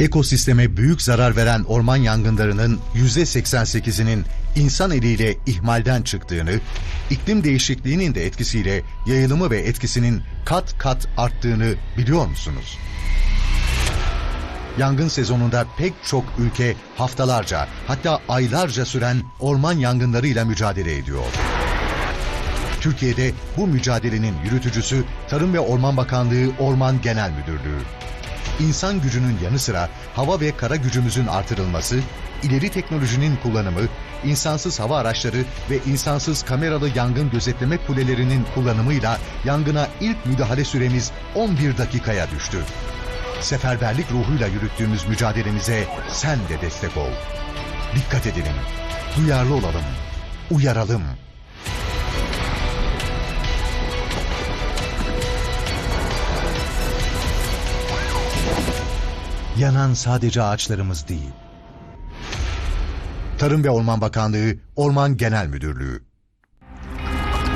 Ekosisteme büyük zarar veren orman yangınlarının %88'inin insan eliyle ihmalden çıktığını, iklim değişikliğinin de etkisiyle yayılımı ve etkisinin kat kat arttığını biliyor musunuz? Yangın sezonunda pek çok ülke haftalarca hatta aylarca süren orman yangınlarıyla mücadele ediyor. Türkiye'de bu mücadelenin yürütücüsü Tarım ve Orman Bakanlığı Orman Genel Müdürlüğü. İnsan gücünün yanı sıra hava ve kara gücümüzün artırılması, ileri teknolojinin kullanımı, insansız hava araçları ve insansız kameralı yangın gözetleme kulelerinin kullanımıyla yangına ilk müdahale süremiz 11 dakikaya düştü. Seferberlik ruhuyla yürüttüğümüz mücadelemize sen de destek ol. Dikkat edelim, duyarlı olalım, uyaralım. Yanan sadece ağaçlarımız değil. Tarım ve Orman Bakanlığı, Orman Genel Müdürlüğü.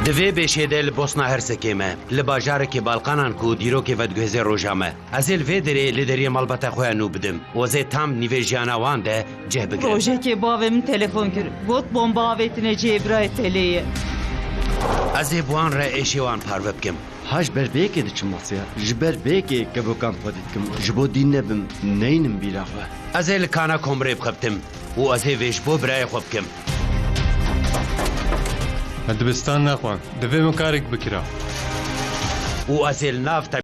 Divê bêşêde li Bosna Hersekê me li bajarekê Balkanan ku dîrokê vedguhêzê roja me. Ez ê li vê derê li deriyê malbata xwe ya nû bidim. Wezê tam nîvê jiyana wan de cih bigirin. Rojekê bavê min telefon kir. Got bomba avêtine Cebrail teleyê. Ez ê bi wan re êşê wan parve bikim. Haş ber bêkê diçim masaya. Ji ber bêkê kevokan xwe dîtkim. Ji bo dîn nebim neynim bîra xwe. Ez ê li kana komrê bixebtim û ez ê vê ji bo birayê xwe bikim. دبستان نخوان دەبێ من کارێک بکرا û ez ê li nav